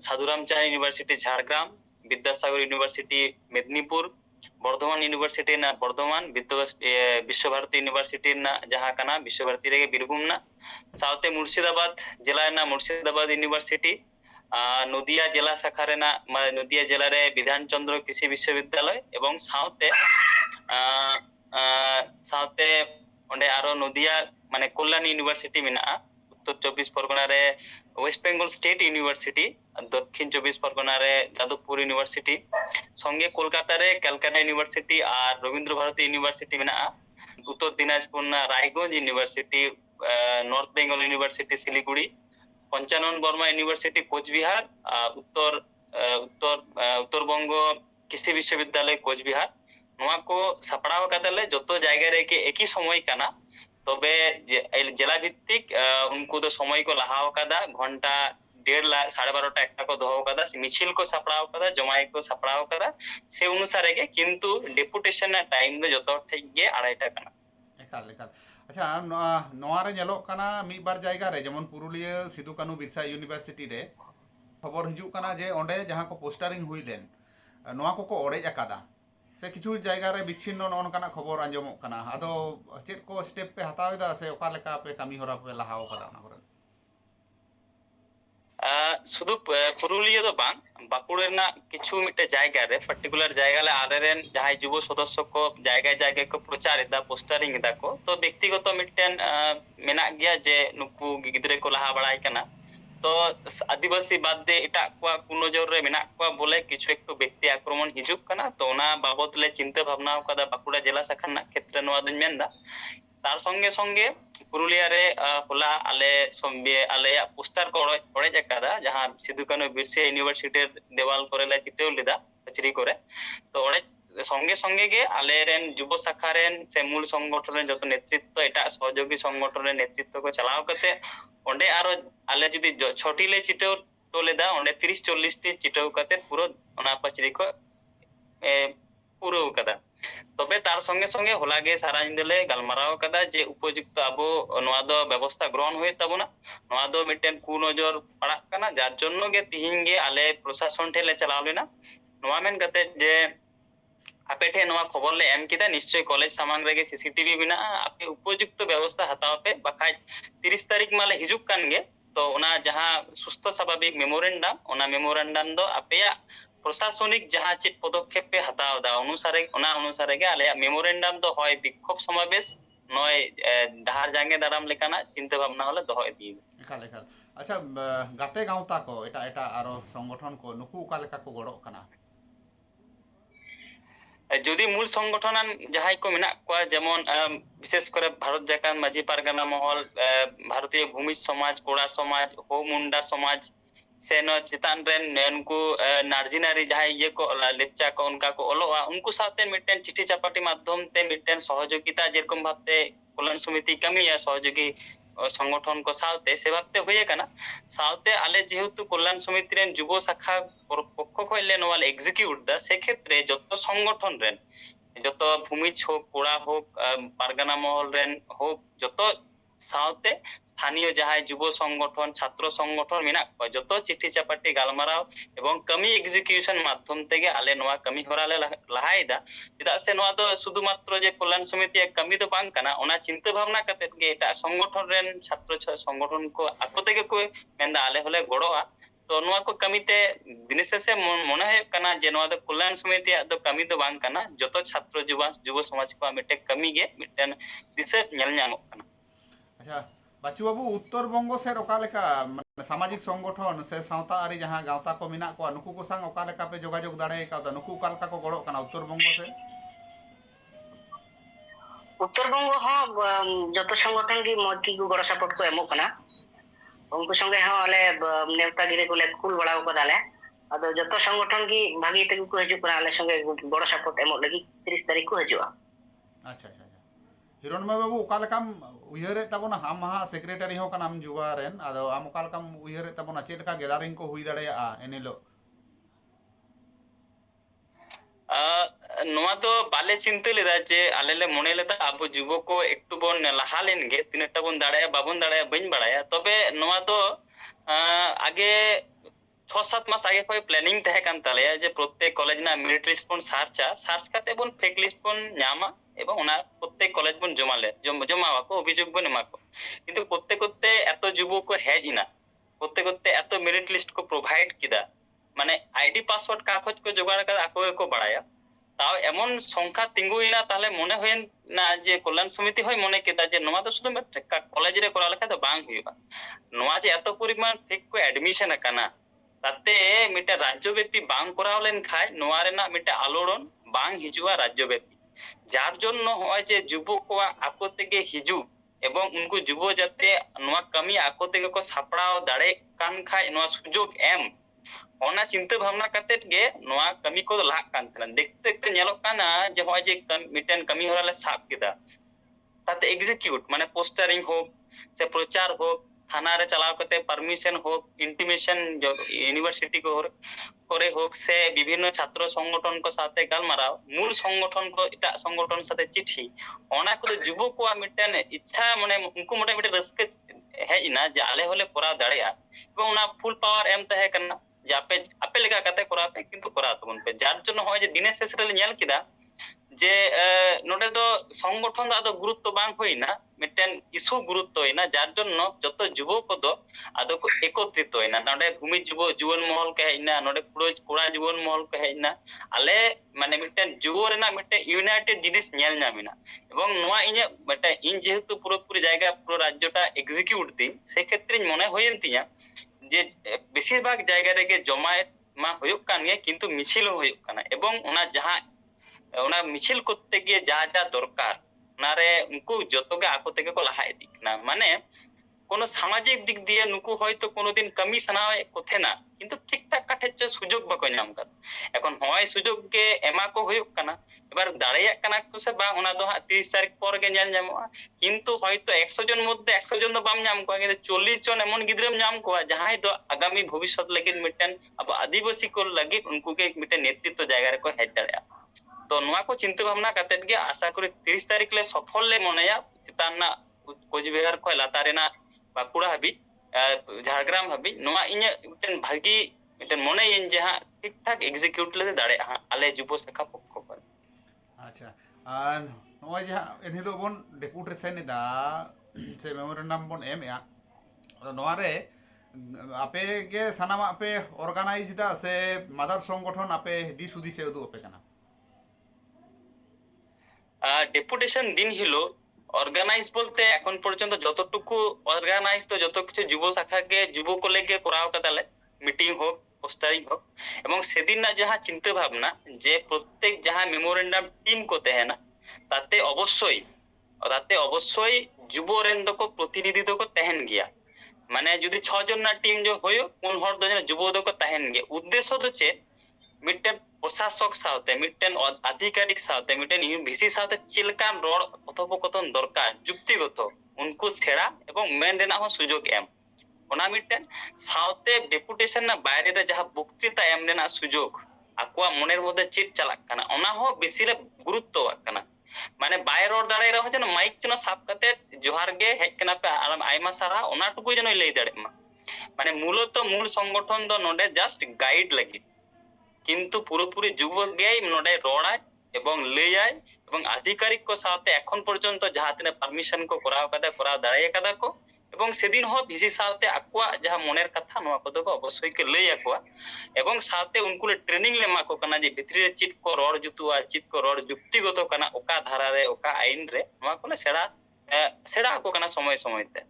সাধুরাম চা university Jhargram, Vidyasagar university Medinipur, Burdwan university না, বর্ধমান বিশ্বভারতী ইউনিভার্সিটি না যাহা কানা বিশ্বভারতী রেগে বীরভূম না સાથે મુર્શિદાબાદ না মুর্শিদাবাদ ইউনিভার্সিটি নদিয়া জেলা শাখারে না মানে নদিয়া জেলারে বিধানচন্দ্র কৃষি বিশ্ববিদ্যালয় এবং সাউথে সাউথে ওন্ডে আরও নদিয়া মানে কল্যাণ ইউনিভার্সিটি মেনা, উত্তর চব্বিশ পরগনারে ওয়েস্ট বেঙ্গল স্টেট ইউনিভার্সিটি দক্ষিণ চব্বিশ পরগনারে যাদবপুর ইউনিভার্সিটি, সঙ্গে কলকাতার ক্যালকাটা ইউনিভার্সিটি আর রবীন্দ্র ভারতী ইউনিভার্সিটি মেনা, উত্তর Dinajpur Raiganj university north Bengal university Siliguri Panchanan Barma university Cooch Behar আর উত্তর আহ, উত্তর আহ, উত্তরবঙ্গ কৃষি বিশ্ববিদ্যালয় কোচবিহার ᱱᱚᱣᱟ ᱠᱚ ᱥᱟᱯᱲᱟᱣ ᱠᱟᱫᱟᱞᱮ ᱡᱚᱛᱚ ᱡᱟᱭᱜᱟ ᱨᱮᱜᱮ ᱮᱠᱤ ᱥᱚᱢᱚᱭ ᱠᱟᱱᱟ ᱛᱚᱵᱮ ᱡᱮ- এই জেলা ভিত্তিক আহ, উনকু ᱫᱚ সময় ᱠᱚ ᱞᱟᱦᱟᱣ ᱠᱟᱫᱟ ঘন্টা দেড় লাখ সাড়ে বারোটা একটা ᱠᱚ ᱫᱚᱦᱚ ᱠᱟᱫᱟ মিছিল ᱠᱚ ᱥᱟᱯᱲᱟᱣ ᱠᱟᱫᱟ জমায়েত ᱠᱚ ᱥᱟᱯᱲᱟᱣ ᱠᱟᱫᱟ ᱥᱮ ᱚᱱᱩᱥᱟᱨ ᱜᱮ ᱠᱤᱱᱛᱩ ᱰᱮᱯᱩᱴᱮᱥᱚᱱ ᱨᱮᱱᱟᱜ ᱴᱟᱭᱤᱢ ᱫᱚ ᱡᱚᱛᱚ ᱦᱚᱲ अच्छा नोरेना मिड बार जगार जमन पुरुलिया सिदू कानू बिरसा यूनिवर्सिटी रे खबर हजना जे अंडे जहाँ को पोस्टारिंग हुईलेन को को अड़ेजा से कि जगार विच्छिन्न नौन खबर आजमोग चेक को स्टेप पे हत्या से कमी हरा पे लहा ᱥᱩᱫᱷᱩ ᱯᱩᱨᱩᱞᱤᱭᱟᱹ ᱫᱚ ᱵᱟᱝ ᱵᱟᱸᱠᱩᱲᱟ ᱨᱮᱱᱟᱜ ᱠᱤᱪᱷᱩ ᱢᱤᱫᱴᱮᱡ ᱡᱟᱭᱜᱟ ᱨᱮ ᱯᱟᱨᱴᱤᱠᱩᱞᱟᱨ ᱡᱟᱭᱜᱟ ᱨᱮ ᱟᱞᱮᱨᱮᱱ ᱡᱟᱦᱟᱸᱭ ᱡᱩᱵᱚ ᱥᱚᱫᱚᱥᱥᱚ ᱠᱚ ᱡᱟᱭᱜᱟ ᱡᱟᱭᱜᱟ ᱠᱚ ᱯᱨᱚᱪᱟᱨ ᱮᱫᱟ ᱯᱳᱥᱴᱟᱨᱤᱝ ᱮᱫᱟ ᱠᱚ ᱛᱚ ᱵᱮᱠᱛᱤᱜᱚᱛᱚ ᱢᱤᱫᱴᱮᱱ ᱢᱮᱱᱟᱜ ᱜᱮᱭᱟ ᱡᱮ ᱱᱩᱠᱩ ᱜᱤᱫᱽᱨᱟᱹ ᱠᱚ ᱞᱟᱦᱟ ᱵᱟᱲᱟᱭ ᱠᱟᱱᱟ তো আদিবাসী বাদ দিয়ে এটা কোয়া কোনো জোরে মেনা কোয়া বলে কিছু একটু ব্যক্তি আক্রমণ হিজুক কানা তো ওনা বাবদ লে চিন্তা ভাবনা কাদা বাঁকুড়া জেলা শাখা না ক্ষেত্রে নোয়া দিন মেন্দা তার সঙ্গে সঙ্গে পুরুলিয়ারে হোলা, আলে, সম্বিয়ে, আলে পোস্টার করে কাদা যাহা সিধু কানু বিরসে ইউনিভার্সিটির দেওয়াল করে লে চিটেও লিদা ᱠᱟᱹᱪᱨᱤ করে। তো ᱚᱸᱰᱮ সঙ্গে সঙ্গে গে আলেরেন যুব শাখারেন সে মূল সংগঠনের যত নেতৃত্ব, এটা সহযোগী সংগঠনের নেতৃত্ব কে চালাও কাতে। ওন্ডে আরও আলে যদি ছটি লে চিটেও তোলে দা ওন্ডে 30 40 টি চিটেও কাতে পুরো ওনা পাচরি কো পুরো কাদা। তবে তার সঙ্গে সঙ্গে হোলাগে ᱥᱟᱨᱟᱧ ᱫᱚᱞᱮ ᱜᱟᱞᱢᱟᱨᱟᱣ ᱠᱟᱫᱟ ᱡᱮ ᱩᱯᱚᱡᱩᱠᱛᱚ ᱟᱵᱚ ᱱᱚᱣᱟ ᱫᱚ ᱵᱮᱵᱚᱥᱛᱷᱟ ᱜᱨᱚᱦᱚᱱ ᱦᱩᱭᱩᱜ ᱛᱟᱵᱚᱱᱟ ᱱᱚᱣᱟ ᱫᱚ ᱢᱤᱫᱴᱮᱱ ᱠᱩᱱᱚᱡᱚᱨ ᱯᱟᱲᱟᱜ ᱠᱟᱱᱟ ᱡᱟᱨ ᱡᱚᱱᱱᱚ ᱜᱮ ᱛᱤᱦᱤᱧ ᱜᱮ ᱟᱞᱮ ᱯᱨᱚᱥᱟᱥᱚᱱ ᱴᱷᱮᱱ ᱞᱮ ᱪᱟᱞᱟᱣ ᱞᱮᱱᱟ ᱱᱚᱣᱟ ᱢᱮᱱ ᱠᱟᱛᱮ ᱡᱮ ᱟᱯᱮ ᱴᱷᱮᱱ ᱱᱚᱣᱟ ᱠᱷᱚᱵᱚᱨ ᱞᱮ ᱮᱢ ᱠᱮᱫᱟ ᱱᱤᱥᱪᱚᱭ ᱠᱚᱞᱮᱡᱽ ᱥᱟᱢᱟᱝ ᱨᱮᱜᱮ ᱥᱤᱥᱤᱴᱤভি ᱢᱮᱱᱟᱜᱼᱟ ᱟᱯᱮ ᱩᱯᱚᱡᱩᱠᱛᱚ ᱵᱮᱵᱚᱥᱛᱷᱟ ᱦᱟᱛᱟᱣ ᱯᱮ ᱵᱟᱠᱷᱟᱡ ᱛᱤᱨᱤশ ᱛᱟᱹᱨᱤᱠᱷ ᱢᱟᱞᱮ ᱦᱤᱡᱩᱜ ᱠᱟᱱ ᱜᱮ ᱛᱚ ᱚᱱᱟ ᱡᱟᱦᱟᱸ ᱥᱩস্থ স্বাভাবিক মেমোরেন্ডাম ᱚᱱᱟ মেমোরেন্ডাম ᱫᱚ ᱟᱯᱮᱭᱟᱜ প্রশাসনিক ᱡᱟᱦᱟᱸ ᱪᱮᱫ ᱯᱚᱫᱚᱠᱷᱮᱯ ᱯᱮ ᱦᱟᱛᱟᱣ ᱮᱫᱟ ᱚᱱᱩᱥᱟᱨᱮ ᱚᱱᱟ ᱚᱱᱩᱥᱟᱨᱮ ᱜᱮ ᱟᱞᱮᱭᱟᱜ ᱢᱮᱢᱳᱨᱮᱱᱰᱟᱢ ᱫᱚ ᱦᱚᱭ ᱵᱤক্ষᱳᱵ ᱥᱚᱢᱟᱵᱮᱥ নয় ᱰᱟᱦᱟᱨ ᱡᱟᱸᱜᱮ ᱫᱟᱨᱟᱢ লেকাᱱᱟᱜ চিন্তা ভাবনা হলে ᱫᱚᱦᱚ ᱤᱫᱤᱭᱮᱫᱟ ᱮᱠᱟᱞ ᱮᱠᱟᱞ ᱟᱪᱪᱷᱟ ᱜᱟᱛᱮ ᱜᱟᱶᱛᱟ ᱠᱚ ᱮᱴᱟᱜ ᱮᱴᱟᱜ ᱟᱨᱚ ᱥᱚᱝᱜᱚᱴᱷᱚᱱ ᱠᱚ ᱱᱩᱠᱩ ᱚᱠᱟ ᱞᱮᱠᱟ ᱠᱚ ᱜᱚᱲᱚᱜ ᱠᱟᱱᱟ যদি মূল সংগঠনান যাহাই কো মেনা কোয়া যেমন বিশেষ করে ভারত জাকান মাঝি পারগানা মহল ভারতীয় ভূমি সমাজ কোড়া সমাজ হোমুন্ডা সমাজ ᱥᱮ ᱪᱮᱛᱟᱱ ᱨᱮᱱ ᱱᱩᱠᱩ ᱱᱟᱨᱡᱤᱱᱟᱨᱤ ᱡᱟᱦᱟᱸᱭ ᱤᱭᱟᱹ ᱠᱚ ᱞᱮᱠᱪᱟ ᱠᱚ ᱚᱱᱠᱟ ᱠᱚ ᱚᱞᱚᱜᱼᱟ ᱩᱱᱠᱩ ᱥᱟᱶᱛᱮ ᱢᱤᱫᱴᱮᱱ ᱪᱤᱴᱷᱤ ᱪᱟᱯᱟᱴᱤ ᱢᱟᱫᱽᱫᱷᱚᱢ ᱛᱮ ᱢᱤᱫᱴᱮᱱ ᱥᱚᱦᱚᱡᱳᱜᱤᱛᱟ ᱡᱮᱨᱚᱠᱚᱢ ᱵᱷᱟᱵᱛᱮ ᱠᱚᱞযাণ সমিতি ᱠᱟᱹᱢᱤᱭᱟ ᱥᱚᱦᱚᱡᱳᱜᱤ সংগঠন ᱠᱚ ᱥᱟᱶᱛᱮ ᱥᱮ ᱵᱷᱟᱵᱛᱮ ᱦᱩᱭ ᱟᱠᱟᱱᱟ ᱥᱟᱶᱛᱮ ᱟᱞᱮ ᱡᱮᱦᱮᱛᱩ ᱠᱚᱞযাণ ᱥᱚᱢᱤᱛᱤ ᱨᱮᱱ ᱡᱩᱵᱚ ᱥᱟᱠᱷᱟ পক্ষ ᱠᱷᱚᱡ ᱞᱮ ᱱᱚᱣᱟ ᱞᱮ ᱮᱠᱡᱤᱠᱤᱭᱩᱴ ᱫᱟ ᱥᱮ ᱠᱷᱮᱛᱨᱮ ᱡᱚᱛᱚ সংগঠন ᱨᱮᱱ ᱡᱚᱛᱚ ᱵᱷᱩᱢᱤᱡ হোক কোড়া হোক পারগানা মহল রেন হোক যত সাথে ᱛᱷᱟᱱᱤᱭᱚ ᱡᱟᱦᱟᱸᱭ ᱡᱩᱵᱚ ᱥᱚᱝᱜᱚᱴᱷᱚᱱ ᱪᱷᱟᱛᱨᱚ ᱥᱚᱝᱜᱚᱴᱷᱚᱱ ᱢᱮᱱᱟᱜ ᱠᱚᱣᱟ ᱡᱚᱛᱚ ᱪᱤᱴᱷᱤ ᱪᱟᱯᱟᱴᱤ ᱜᱟᱞᱢᱟᱨᱟᱣ ᱮᱵᱚᱝ ᱠᱟᱹᱢᱤ ᱮᱠᱡᱤᱠᱤᱭᱩᱥᱚᱱ ᱢᱟᱫᱽᱫᱷᱚᱢ ᱛᱮᱜᱮ ᱟᱞᱮ ᱱᱚᱣᱟ ᱠᱟᱹᱢᱤ ᱦᱚᱨᱟ ᱞᱮ ᱞᱟᱦᱟᱭᱮᱫᱟ ᱪᱮᱫᱟᱜ ᱥᱮ ᱱᱚᱣᱟ ᱫᱚ ᱥᱩᱫᱷᱩᱢᱟᱛᱨᱚ ᱡᱮ ᱠᱚᱞᱞᱟᱱ ᱥᱚᱢᱤᱛᱤᱭᱟᱜ ᱠᱟᱹᱢᱤ ᱫᱚ ᱵᱟᱝ ᱠᱟᱱᱟ ᱚᱱᱟ ᱪᱤᱱᱛᱟᱹ ᱵᱷᱟᱵᱱᱟ ᱠᱟᱛᱮᱫ ᱜᱮ ᱮᱴᱟᱜ ᱥᱚᱝᱜᱚᱴᱷᱚᱱ ᱨᱮᱱ ᱪᱷᱟᱛᱨᱚ ᱥᱚᱝᱜᱚᱴᱷᱚᱱ ᱠᱚ ᱟᱠᱚ ᱛᱮᱜᱮ ᱠᱚ ᱢᱮᱱᱫᱟ ᱟᱞᱮ ᱦᱚᱸᱞᱮ ᱜᱚᱲᱚᱜᱼᱟ ᱛᱚ ᱱᱚᱣᱟ ᱠᱚ ᱠᱟᱹᱢᱤᱛᱮ ᱫᱤᱱᱮᱥᱮᱥᱮ ᱢᱚᱱᱮ ᱦᱩᱭᱩᱜ ᱠᱟᱱᱟ ᱡᱮ ᱱᱚᱣᱟ ᱫᱚ ᱠᱚᱞᱞᱟᱱ ᱥᱚᱢᱤᱛᱤᱭᱟᱜ ᱫᱚ ᱠᱟᱹᱢᱤ ᱫᱚ ᱵᱟᱝ ᱠᱟᱱᱟ ᱡᱚᱛᱚ ᱪᱷᱟᱛᱨᱚ ᱡᱩᱵᱟ ᱡᱩᱵᱚ ᱥᱚᱢᱟᱡᱽ ᱠᱚᱣᱟᱜ ᱢᱤᱫᱴᱮᱱ ᱠᱟᱹᱢᱤ ᱜᱮ ᱢᱤᱫᱴᱮᱱ ᱫᱤᱥᱟᱹ ᱧᱮᱞ ᱧᱟᱢᱚᱜ ᱠᱟᱱᱟ ᱟᱪᱪᱷᱟ ᱵᱟᱹᱪᱩ ᱩᱛᱛᱚᱨᱵᱚᱝᱜᱚ ᱥᱮᱫ ᱚᱠᱟᱞᱮᱠᱟ ᱥᱟᱢᱟᱡᱤᱠ ᱥᱚᱝᱜᱚᱴᱷᱚᱱ ᱥᱮ ᱥᱟᱶᱛᱟ ᱟᱹᱨᱤ ᱡᱟᱦᱟᱸ ᱜᱟᱶᱛᱟ ᱠᱚ ᱢᱮᱱᱟᱜ ᱠᱚᱣᱟ ᱱᱩᱠᱩ ᱠᱚ ᱥᱟᱶ ᱚᱠᱟᱞᱮᱠᱟ ᱯᱮ ᱡᱳᱜᱟᱡᱳᱜᱽ ᱫᱟᱲᱮ ᱟᱠᱟᱣᱫᱟ ᱱᱩᱠᱩ ᱚᱠᱟᱞᱮᱠᱟ ᱠᱚ ᱜᱚᱲᱚᱜ ᱠᱟᱱᱟ ᱩᱛᱛᱚᱨᱵᱚᱝᱜᱚ ᱥᱮᱫ উত্তরবঙ্গ হ্যাঁ যত সংগঠন কি মত কি গড় সাপোর্ট কো এমো কানা উনকু সঙ্গে হ্যাঁ আলে নেতা গিরে কোলে কুল বড়াও কদালে আদো যত সংগঠন কি ভাগি তেকু কো হেজু কানা আলে সঙ্গে গড় সাপোর্ট এমো লাগি 30 তারিখ কো হেজুয়া আচ্ছা আচ্ছা ᱦᱤᱨᱚᱱᱢᱚᱭ ᱵᱟᱹᱵᱩ ᱚᱠᱟ ᱞᱮᱠᱟᱢ ᱩᱭᱦᱟᱹᱨᱮᱫ ᱛᱟᱵᱚᱱᱟ ᱟᱢ ᱢᱟ ᱥᱮᱠᱨᱮᱴᱟᱨᱤ ᱦᱚᱸ ᱠᱟᱱᱟᱢ ᱡᱩᱣᱟ ᱨᱮᱱ ᱟᱫᱚ ᱟᱢ ᱚᱠᱟ ᱞᱮᱠᱟᱢ ᱩᱭᱦᱟᱹᱨᱮᱫ ᱛᱟᱵᱚᱱᱟ ᱪᱮᱫ ᱞᱮᱠᱟ ᱜᱮᱫᱟᱨᱤᱝ ᱠᱚ ᱦᱩᱭ ᱫᱟᱲᱮᱭᱟᱜᱼᱟ ᱮᱱᱦᱤᱞᱳᱜ ᱱᱚᱣᱟ ᱫᱚ ᱵᱟᱞᱮ ᱪᱤᱱᱛᱟᱹ ᱞᱮᱫᱟ ᱡᱮ ᱟᱞᱮ ᱞᱮ ᱢᱚᱱᱮ ᱞᱮᱫᱟ ᱟᱵᱚ ᱡᱩᱵᱚ ᱠᱚ ᱮᱠᱴᱩ ᱵᱚᱱ ᱞᱟᱦᱟ ᱞᱮᱱ ᱜᱮ ᱛᱤᱱᱟᱹᱜ ᱴᱟ ᱵᱚᱱ ᱫᱟᱲᱮᱭᱟᱜᱼᱟ ᱵᱟᱵᱚᱱ ᱫᱟᱲᱮᱭᱟᱜᱼᱟ ᱵᱟᱹᱧ ᱵᱟᱲᱟᱭᱟ ᱛᱚᱵᱮ ᱱᱚᱣᱟ ᱫᱚ ᱟᱜᱮ છ સાત માસ આગે કોઈ પ્લાનિંગ તહે કાન તાલે જે પ્રત્યેક કોલેજ ના મેરિટ લિસ્ટ પણ સાર્ચા સાર્ચ કાતે બોન ફેક લિસ્ટ પણ ᱧᱟᱢᱟ এবং ওনার প্রত্যেক কলেজ বোন জমালে জমাওয়াকো, অভিযোগ বোন এমাকো কিন্তু করতে করতে এত যুবক হেজ না করতে করতে এত মেরিট লিস্ট কো প্রোভাইড কিদা? মানে আইডি পাসওয়ার্ড কাগজ কো জোগাড় কাজ আকো কো বাড়ায়া। তাও এমন সংখ্যা তিঙ্গুইনা তাহলে মনে হয়েন না যে কল্যাণ সমিতি হয় মনে কেদা যে নোয়া তো শুধুমাত্র কলেজে করা লেখা তো বাং হইবা। নোয়া যে এত পরিমাণ ফেক কো অ্যাডমিশন কানা। তাতে মিটা রাজ্যব্যাপী বাং করাও লেন খায় নোয়া রেনা মিটা আলোড়ন বাং হিজুয়া রাজ্যব্যাপী যার জন্য হয় যে যুবক কোয়া আকো থেকে হিজুক এবং উনকু যুব যাতে নোয়া কামি আকো থেকে কো সাপড়াও দাড়ে কান খায় নোয়া সুযোগ এম ᱚᱱᱟ ᱪᱤᱱᱛᱟᱹ ᱵᱷᱟᱵᱱᱟ ᱠᱟᱛᱮᱫ ᱜᱮ ᱱᱚᱣᱟ ᱠᱟᱹᱢᱤ ᱠᱚ ᱞᱟᱦᱟᱜ ᱠᱟᱱ ᱛᱟᱦᱮᱱᱟ ᱫᱮᱠᱷᱛᱮ ᱫᱮᱠᱷᱛᱮ ᱧᱮᱞᱚᱜ ᱠᱟᱱᱟ ᱡᱮ ᱦᱚᱸᱜᱼᱚᱭ ᱡᱮ ᱠᱟᱹᱢ- ᱢᱤᱫᱴᱮᱱ ᱠᱟᱹᱢᱤ ᱦᱚᱨᱟ ᱞᱮ ᱥᱟᱵ ᱠᱮᱫᱟ তাতে এক্সিকিউট মানে পোস্টারিং হোক সে প্রচার হোক थाना रे चलाव करते परमिशन हो इंटीमेशन जो यूनिवर्सिटी को करे हो से विभिन्न छात्र संगठन को साथ गलमारा मूल संगठन को इटा संगठन साथ चिट्ठी ओना को जुबो को मिटेन इच्छा माने उनको मोटे मोटे रिस्क है ना, जे आले होले पूरा दड़या। एवं ना फुल पावर एम तो है करना। जापे, आपे लगा करते करापे किंतु करा तो उन पे। जार जन हो जे दिने शेष रे निकल किदा ᱡᱮ ᱱᱚᱰᱮ ᱫᱚ ᱥᱚᱝᱜᱚᱴᱷᱚᱱ ᱫᱚ ᱟᱫᱚ ᱜᱩᱨᱩᱛᱛᱚ ᱵᱟᱝ ᱦᱩᱭᱱᱟ ᱢᱤᱫᱴᱮᱱ ᱤᱥᱩ ᱜᱩᱨᱩᱛᱛᱚᱭᱱᱟ ᱡᱟᱨ ᱡᱚᱱᱱᱚ ᱡᱚᱛᱚ ᱡᱩᱵᱚ ᱠᱚᱫᱚ ᱟᱫᱚ ᱠᱚ ᱮᱠᱚᱛᱨᱤᱛᱚᱭᱱᱟ ᱱᱚᱰᱮ ᱵᱷᱩᱢᱤ ᱡᱩᱵᱚ ᱡᱩᱣᱟᱹᱱ ᱢᱚᱦᱚᱞ ᱠᱚ ᱦᱮᱡ ᱮᱱᱟ ᱱᱚᱰᱮ ᱠᱩᱲᱟᱹ ᱠᱚᱲᱟ ᱡᱩᱣᱟᱹᱱ ᱢᱚᱦᱚᱞ ᱠᱚ ᱦᱮᱡ ᱮᱱᱟ ᱟᱞᱮ ᱢᱟᱱᱮ ᱢᱤᱫᱴᱮᱱ ᱡᱩᱣᱟᱹ ᱨᱮᱱᱟᱜ ᱢᱤᱫᱴᱮᱱ ᱤᱭᱩᱱᱟᱭᱴᱮᱰ ᱡᱤᱱᱤᱥ ᱧᱮᱞ ᱧᱟᱢᱮᱱᱟ ᱮᱵᱚᱝ ᱱᱚᱣᱟ ᱤᱧᱟᱹᱜ ᱢᱤᱫᱴᱮᱱ ᱤᱧ ᱡᱮᱦᱮᱛᱩ ᱯᱩᱨᱳᱯᱩরি ᱡᱟᱭᱜᱟ ᱯᱩᱨো ᱨᱟজ্যটা এক্সিকিউট ᱫᱤᱧ সেক্ষেত্রেᱧ ᱢᱚনে ᱦᱩᱭᱮᱱ ᱛᱤᱧᱟ ᱡᱮ ᱵᱮশিᱨ ᱵᱷᱟᱜ ᱡᱟᱭগᱟ ᱨᱮᱜᱮ ᱡᱚᱢᱟᱭᱮᱛ ᱢᱟ ᱦᱩᱭᱩᱜ ᱠᱟᱱ ᱜᱮ ᱠᱤᱱᱛᱩ ᱢᱤছিল ᱦᱚᱸ ᱦᱩᱭᱩᱜ ᱠᱟᱱᱟ ᱮᱵᱚᱝ ᱚᱱᱟ ᱡᱟᱦᱟᱸ ওনা মিছিল করতে গিয়ে যা যা দরকার ᱚᱱᱟᱨᱮ উনকু ᱡᱚᱛᱚ আকো থেকে কো ᱠᱚ দিক না। মানে কোন সামাজিক দিক দিয়ে নুকু হয়তো কোনোদিন কমি সানায় কোথে না। কিন্তু ঠিকঠাক কাঠের যে সুযোগ বাকো নাম কাত। এখন হয় সুযোগ গে এমা কো হয়ুক কানা। এবার দাঁড়াইয়া কানা কুসে বা ওনা দো তিরিশ তারিখ পর গে জান জামা। কিন্তু হয়তো একশো জন মধ্যে একশো জন তো বাম নাম কোয়া, কিন্তু চল্লিশ জন এমন গিদ্রে নাম কোয়া, যাহাই তো আগামী ভবিষ্যৎ লাগিন মিটেন। আবার আদিবাসী কো লাগিন উনকুকে মিটেন নেতৃত্ব জায়গা রে কো হেড দাঁড়ায়া। ᱛᱚ ᱱᱚᱣᱟ ᱠᱚ ᱪᱤᱱᱛᱟᱹ ᱵᱷᱟᱵᱱᱟ ᱠᱟᱛᱮᱫ ᱜᱮ ᱟᱥᱟ ᱠᱚᱨᱮ 30 ᱛᱟᱹᱨᱤᱠᱷ ᱞᱮ ᱥᱚᱯᱷᱚᱞ ᱞᱮ ᱢᱚᱱᱮᱭᱟ ᱪᱮᱛᱟᱱ ᱨᱮᱱᱟᱜ ᱠᱳᱪᱵᱤᱦᱟᱨ ᱠᱷᱚᱱ ᱞᱟᱛᱟᱨ ᱨᱮᱱᱟᱜ ᱵᱟᱸᱠᱩᱲᱟ ᱦᱟᱹᱵᱤᱡ ᱡᱷᱟᱲᱜᱨᱟᱢ ᱦᱟᱹᱵᱤᱡ ᱱᱚᱣᱟ ᱤᱧᱟᱹᱜ ᱢᱤᱫᱴᱮᱱ ᱵᱷᱟᱹᱜᱤ ᱢᱤᱫᱴᱮᱱ ᱢᱚᱱᱮᱭᱟᱹᱧ ᱡᱮ ᱦᱟᱸᱜ ᱴᱷᱤᱠ ᱴᱷᱟᱠ ᱮᱠᱡᱤᱠᱤᱭᱩᱴ ᱞᱮ ᱫᱟᱲᱮᱭᱟᱜᱼᱟ ᱦᱟᱸᱜ ᱟᱞᱮ ᱡᱩᱵᱚ ᱥᱟᱠᱷᱟ ᱯᱚᱠᱠᱷᱚ ᱠᱷᱚᱱ ᱟᱪᱪᱟ ᱟᱨ ᱱᱚᱜᱼᱚᱭ ᱡᱮ ᱮᱱᱦᱤᱞᱳᱜ ᱵᱚᱱ ᱰᱮᱯᱩᱴᱮᱥᱚᱱ ᱮᱫᱟ ᱥᱮ ᱢᱮᱢᱳᱨᱮᱱᱰᱟᱢ ᱵᱚᱱ ᱮᱢᱮᱜᱼᱟ ᱟᱫᱚ ᱱᱚᱣᱟ ᱨᱮ ᱟᱯᱮ ᱜᱮ ᱥᱟᱱᱟᱢᱟᱜ ᱯᱮ ᱚᱨᱜᱟᱱᱟᱭᱤᱡᱽ ᱮᱫᱟ ᱥᱮ ᱢᱟᱫᱟᱨ ᱥᱚᱝᱜᱚᱴᱷᱚᱱ ᱟᱯᱮ ᱫᱤᱥ ᱦᱩᱫᱤᱥᱮ ᱩᱫᱩᱜ ᱟᱯᱮ ᱠᱟᱱᱟ ডেপুটেশন দিন হলো অর্গানাইজ বলতে এখন পর্যন্ত যতটুকু অর্গানাইজ তো যত কিছু যুব শাখাকে, যুব কলেগে করা হোক তাহলে মিটিং হোক পোস্টারিং হোক, এবং সেদিন না যাহা চিন্তা ভাবনা, যে প্রত্যেক যাহা মেমোরেন্ডাম টিম করতে হ্যাঁ না, তাতে অবশ্যই তাতে অবশ্যই যুব রেন্দক প্রতিনিধিত্ব তেহেন গিয়া। মানে যদি ছজন না টিম যে হয়ে কোন হর দজন যুব দক তাহেন গিয়া। উদ্দেশ্য তো চেয়ে ᱢᱤᱫᱴᱮᱱ ᱯᱨᱚᱥᱟᱥᱚᱠ ᱥᱟᱶᱛᱮ ᱢᱤᱫᱴᱮᱱ ᱟᱫᱷᱤᱠᱟᱨᱤᱠ ᱥᱟᱶᱛᱮ ᱢᱤᱫᱴᱮᱱ ᱵᱷᱤᱥᱤ ᱥᱟᱶᱛᱮ ᱪᱮᱫ ᱞᱮᱠᱟᱢ ᱨᱚᱲ কথোᱯᱚᱠᱚᱛᱷᱚᱱ ᱫᱚᱨᱠᱟর ᱡᱩᱠᱛᱤᱜᱚᱛᱚ ᱩᱱᱠᱩ ᱥᱮᱬᱟ ᱮᱵᱚᱝ ᱢᱮᱱ ᱨᱮᱱᱟᱜ ᱦᱚᱸ ᱥᱩᱡᱳᱜᱽ ᱮᱢ ᱚᱱᱟ ᱢᱤᱫᱴᱮᱱ ᱥᱟᱶᱛᱮ ᱰᱮᱯᱩᱴᱮᱥᱚᱱ ᱨᱮᱱᱟᱜ ᱵᱟᱭᱨᱮ ᱨᱮ ᱡᱟᱦᱟᱸ ᱵᱚᱠᱛৃতা ᱮᱢ ᱨᱮᱱᱟᱜ ᱥᱩᱡᱳᱜᱽ ᱟᱠᱚᱣᱟᱜ ᱢᱚᱱᱮᱨ ᱢᱚধ্যᱮ ᱪᱮᱫ ᱪᱟᱞᱟᱜ ᱠᱟᱱᱟ ᱚᱱᱟ ᱦᱚᱸ ᱵᱮᱥᱤ ᱞᱮ ᱜᱩᱨᱩᱛᱛᱚᱣᱟᱜ ᱠᱟᱱᱟ ᱢᱟᱱᱮ ᱵᱟᱭ ᱨᱚᱲ ᱫᱟᱲᱮᱭ ᱨᱮᱦᱚᱸ ᱡᱮᱱᱚ ᱢᱟᱭᱤᱠ ᱡᱮᱱᱚ ᱥᱟᱵ ᱠᱟᱛᱮᱫ ᱡᱚᱦᱟᱨ ᱜᱮ ᱦᱮᱡ ᱠᱟᱱᱟ ᱯᱮ ᱟᱭᱢᱟ ᱥᱟᱨᱦᱟᱣ ᱚᱱᱟ ᱴᱩᱠᱩ ᱡᱮᱱᱚᱭ ᱞᱟᱹᱭ ᱫᱟᱲᱮᱜ ᱢᱟ ᱢᱟᱱᱮ মূলত মূল সংগঠন ᱫᱚ ᱱᱚᱰᱮ জাস্ট গাইড ᱞᱟᱹᱜᱤᱫ কিন্তু পুরোপুরি যুবক ᱜᱮᱭ ᱱᱚᱰᱮ ᱨᱚᱲᱟᱭ এবং ᱞᱟᱹᱭᱟᱭ ᱮᱵᱚᱝ ᱟᱫᱷᱤᱠᱟᱨᱤᱠ ᱠᱚ ᱥᱟᱶᱛᱮ ᱮᱠᱷᱚᱱ ᱯᱚᱨᱡᱚᱱᱛᱚ ᱡᱟᱦᱟᱸ ᱛᱤᱱᱟᱹᱜ ᱯᱟᱨমিশন ᱠᱚ করা ᱠᱟᱫᱟ ᱠᱚᱨᱟᱣ ᱫᱟᱲᱮ ᱠᱟᱫᱟ ᱠᱚ এবং সেদিন হো ভিসি সাথে আকুয়া, যাহা মনের কথা নোয়া কদো অবশ্যই কে লই আকুয়া এবং সাথে উনকু ট্রেনিং লে মাকো কানা যে ভিতরে চিট কো রড় জুতুয়া চিট কো রড় যুক্তিগত কানা ওকা ধারা রে ওকা আইন রে নোয়া কোনে সেড়া সেড়া কো কানা সময় সময় তে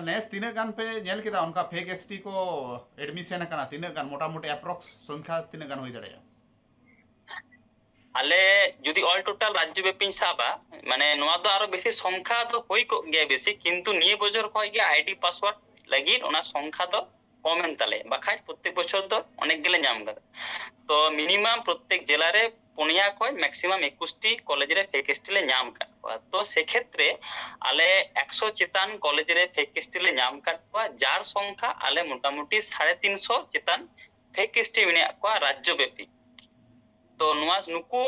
ᱱᱮᱥ ᱛᱤᱱᱟᱹᱜ ᱜᱟᱱ ᱯᱮ ᱧᱮᱞ ᱠᱮᱫᱟ ᱚᱱᱠᱟ ᱯᱷᱮᱠ ᱮᱥ ᱠᱚ ᱮᱰᱢᱤᱥᱮᱱ ᱟᱠᱟᱱᱟ ᱛᱤᱱᱟᱹᱜ ᱜᱟᱱ ᱢᱚᱴᱟᱢᱩᱴᱤ ᱮᱯᱨᱚᱠᱥ ᱥᱚᱝᱠᱷᱟ ᱛᱤᱱᱟᱹᱜ ᱜᱟᱱ ᱦᱩᱭ ᱫᱟᱲᱮᱭᱟᱜᱼᱟ ᱟᱞᱮ ᱡᱩᱫᱤ ᱚᱞ ᱴᱳᱴᱟᱞ ᱨᱟᱡᱽᱡᱚ ᱵᱮᱯᱤᱧ ᱥᱟᱵᱟ ᱢᱟᱱᱮ ᱱᱚᱣᱟ ᱫᱚ ᱟᱨᱚ ᱵᱮᱥᱤ ᱥᱚᱝᱠᱷᱟ ᱫᱚ ᱦᱩᱭ ᱠᱚᱜ ᱜᱮᱭᱟ ᱵᱮᱥᱤ ᱠᱤᱱᱛᱩ ᱱᱤᱭᱟᱹ ᱵᱚᱪᱷᱚᱨ ᱠᱷᱚᱡ ᱜᱮ ᱟᱭᱰᱤ ᱯᱟᱥᱳᱣᱟᱨᱰ ᱞᱟᱹᱜᱤᱫ ᱚᱱᱟ ᱥᱚᱝᱠᱷᱟ ᱫᱚ কমেন তালে বাখাজ প্রত্যেক বছর তো অনেক গেলে নাম গাদা তো মিনিমাম প্রত্যেক জেলারে পনিয়া কয় ᱠᱚᱞᱮᱡᱽ ᱨᱮ ᱯᱷᱮᱠᱮᱥᱴᱤ ᱞᱮ ᱧᱟᱢ কাটা તો સેક્ષેત્રે ᱟᱞᱮ ᱮᱠᱥᱚ ᱪᱮᱛᱟᱱ ᱠᱚᱞᱮᱡᱽ ᱨᱮ ᱯᱷᱮᱠ ᱠᱮᱥᱴᱤ ᱞᱮ ᱧᱟᱢ ᱠᱟᱫ ᱠᱚᱣᱟ ᱡᱟᱨ ᱥᱚᱝᱠᱷᱟ ᱟᱞᱮ ᱢᱚᱴᱟᱢᱩᱴᱤ ᱥᱟᱲᱮ ᱛᱤᱱᱥᱚ ᱪᱮᱛᱟᱱ ᱯᱷᱮᱠ ᱠᱮᱥᱴᱤ ᱢᱮᱱᱟᱜ ᱠᱚᱣᱟ ᱨᱟᱡᱽᱡᱚ ᱵᱮᱯᱤ ᱛᱚ ᱱᱚᱣᱟ ᱱᱩᱠᱩ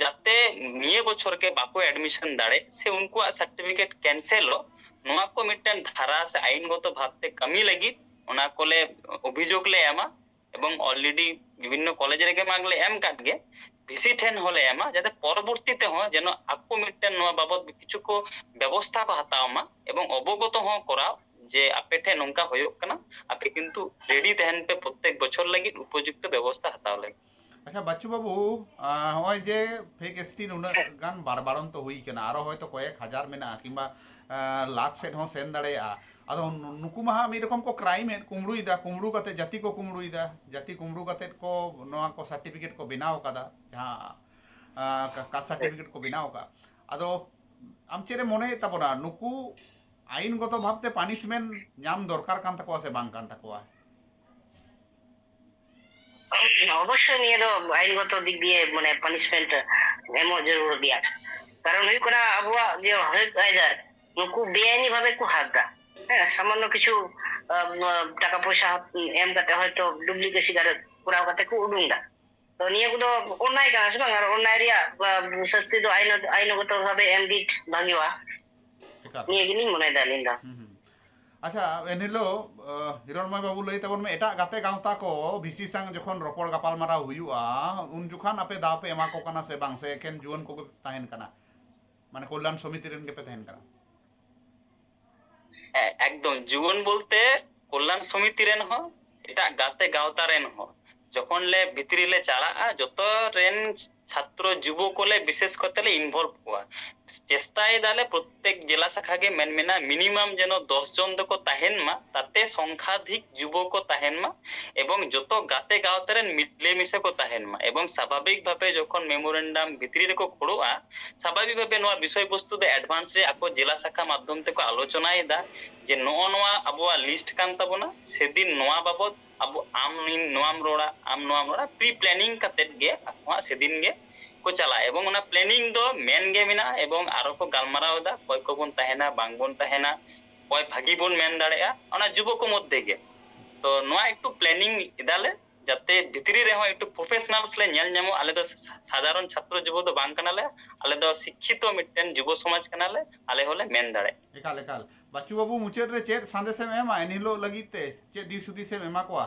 ᱡᱟᱛᱮ ᱱᱤᱭᱟᱹ ᱵᱚᱪᱷᱚᱨ ᱜᱮ ᱵᱟᱠᱚ ᱮᱰᱢᱤᱥᱚᱱ ᱫᱟᱲᱮ ᱥᱮ ᱩᱱᱠᱩᱣᱟᱜ ᱥᱟᱨᱴᱤᱯᱷᱤᱠᱮᱴ ᱠᱮᱱᱥᱮᱞᱚᱜ ᱱᱚᱣᱟ ᱠᱚ ᱢᱤᱫᱴᱮᱱ ধারা ᱥᱮ আইনগত ভাবতে কামি লাগি ᱚᱱᱟ ᱠᱚᱞᱮ অভিযোগ ᱞᱮ ᱮᱢᱟ এবং অলরেডি বিভিন্ন কলেজ রেগে মাগলে এম কাটগে ᱵᱷᱤᱥᱤᱴ ᱴᱷᱮᱱ ᱦᱚᱸᱞᱮ ᱮᱢᱟ ᱡᱟᱛᱮ ᱯᱚᱨᱚᱵᱚᱨᱛᱤ ᱛᱮᱦᱚᱸ ᱡᱮᱱᱚ ᱟᱠᱚ ᱢᱤᱫᱴᱮᱱ ᱱᱚᱣᱟ ᱵᱟᱵᱚᱫ ᱠᱤᱪᱷᱩ ᱠᱚ ᱵᱮᱵᱚᱥᱛᱷᱟ ᱠᱚ ᱦᱟᱛᱟᱣ ᱢᱟ ᱮᱵᱚᱝ ᱚᱵᱚᱜᱚᱛᱚ ᱦᱚᱸ ᱠᱚᱨᱟᱣ ᱡᱮ ᱟᱯᱮ ᱴᱷᱮᱱ ᱱᱚᱝᱠᱟ ᱦᱩᱭᱩᱜ ᱠᱟᱱᱟ ᱟᱯᱮ কিন্তু রেডি তহেন পে প্রত্যেক বছর লাগি উপযুক্ত ব্যবস্থা হাতাও লাগে আচ্ছা বাচ্চু বাবু হয় যে ফেক এসটিন উনার গান বারবারন্ত হই কেনা আরও হয়তো কয়েক হাজার মেনা কিংবা লাখ সেট হন সেন দাঁড়ায় ᱟᱫᱚ ᱱᱩᱠᱩ ᱢᱟᱦᱟ ᱢᱤᱫ ᱨᱚᱠᱚᱢ ᱠᱚ ᱠᱨᱟᱭᱤᱢ ᱮᱫ ᱠᱩᱢᱲᱩᱭᱮᱫᱟ ᱠᱩᱢᱲᱩ ᱠᱟᱛᱮ ᱡᱟᱹᱛᱤ ᱠᱚ ᱠᱩᱢᱲᱩᱭᱮᱫᱟ ᱡᱟᱹᱛᱤ ᱠᱩᱢᱲᱩ ᱠᱟᱛᱮ ᱠᱚ ᱱᱚᱣᱟ ᱠᱚ ᱥᱟᱨᱴᱤᱯᱷᱤᱠᱮᱴ ᱠᱚ ᱵᱮᱱᱟᱣ ᱠᱟᱫᱟ ᱡᱟᱦᱟᱸ ᱠᱟᱥ ᱥᱟᱨᱴᱤᱯᱷᱤᱠᱮᱴ ᱠᱚ ᱵᱮᱱᱟᱣ ᱠᱟᱜ ᱟᱫᱚ ᱟᱢ ᱪᱮᱫ ᱮ ᱢᱚᱱᱮᱭᱮᱫ ᱛᱟᱵᱚᱱᱟ ᱱᱩᱠᱩ ᱟᱹᱭᱤᱱᱜᱚᱛᱚ ᱵᱷᱟᱵᱛᱮ ᱯᱟᱱᱤᱥᱢᱮᱱᱴ ᱧᱟᱢ ᱫᱚᱨᱠᱟর ᱠᱟᱱ ᱛᱟᱠᱚᱣᱟ ᱥᱮ ᱵᱟᱝ ᱠᱟᱱ ᱛᱟᱠᱚᱣᱟ অবশ্যই নিয়ে তো আইনগত দিক দিয়ে মানে পানিশমেন্ট এমন জরুরি দিয়া কারণ হয়ে কোনা আবহাওয়া যে হয়ে কায়দার নুকু বেআইনি ভাবে কু হাত দা হ্যাঁ সামান্য কিছু টাকা পয়সা এম কাতে হয়তো ডুপ্লিকেসি কারে পুরা কাতে উডুঙ্গা তো নিয়ে কুদো অন্যায় কানা সে আর অন্যায় রিয়া শাস্তি তো আইন আইনগত ভাবে এম ডিট ভাঙিওয়া নিয়ে গিনি মনে দা লিন্দা আচ্ছা এনিলো হিরণময় বাবু লই তাবন মে এটা গাতে গাঁওতা কো ভিসি সাং যখন রপড় গাপাল মারা হুইয়া উন যখন আপে দাও পে এমা কো কানা সে বাং সে কেন জুয়ান কো তাহেন কানা মানে কল্যাণ সমিতি রেন কে পে তাহেন কানা একদম জীবন বলতে কল্যাণ সমিতি রেন হ, এটা গাতে গাওতা রেন হ। যখন লে ভিতরি লে চালা, যত রেন ছাত্র যুবক লে বিশেষ করতে ইনভলভ কোয়া ᱪᱮᱥᱴᱟᱭ ᱫᱟᱞᱮ ᱯᱨᱚᱛᱛᱮᱠ ᱡᱮᱞᱟ ᱥᱟᱠᱷᱟ ᱜᱮ ᱢᱮᱱ ᱢᱮᱱᱟ ᱢᱤᱱᱤᱢᱟᱢ ᱡᱮᱱᱚ ᱫᱚᱥ ᱡᱚᱱ ᱫᱚᱠᱚ ᱛᱟᱦᱮᱱ ᱢᱟ ᱛᱟᱛᱮ ᱥᱚᱝᱠᱷᱟধিক ᱡᱩᱵᱚ ᱠᱚ ᱛᱟᱦᱮᱱ ᱢᱟ ᱮᱵᱚᱝ ᱡᱚᱛᱚ ᱜᱟᱛᱮ ᱜᱟᱶᱛᱟ ᱨᱮᱱ ᱢᱤᱞᱮ ᱢᱤশে ᱠᱚ ᱛᱟᱦᱮᱱ ᱢᱟ ᱮᱵᱚᱝ ᱥᱟᱵᱷᱟᱵᱤᱠ ᱵᱷᱟবে যখন মেমোরেন্ডাম ভিতরি রেকো খোড়োᱜᱼᱟ স্বাভাবিক ভাবে নোয়া বিষয় বস্তু দে অ্যাডভান্স রে আকো জেলা শাখা মাধ্যম তেকো আলোচনায় দা যে নোয়া নোয়া আবুয়া লিস্ট কান তাবনা সেদিন নোয়া বাবদ আবু আম নোয়াম রোড়া আম নোয়াম রোড়া প্রি প্ল্যানিং কাতেত গে আকো সেদিন গে चला। प्लानिंग मेन गे मेना एवं आरो को को बन तहना बांग बन भागी बन मेन दाड़ेया उना को मध्य गे तो नोआ प्लानिंग इदाले जाते भितरी रे हो तो आले दो साधारण छात्र जुबो दो बांग आले दो शिक्षित मिटन जुबो समाज कनाले आले होले मेन दाड़े। एकाल एकाल। बच्चू बाबू मुचेर रे तो चेत, संदेश में एमा, एनिलो लगी ते, चे दिसुदी से मेमा कोआ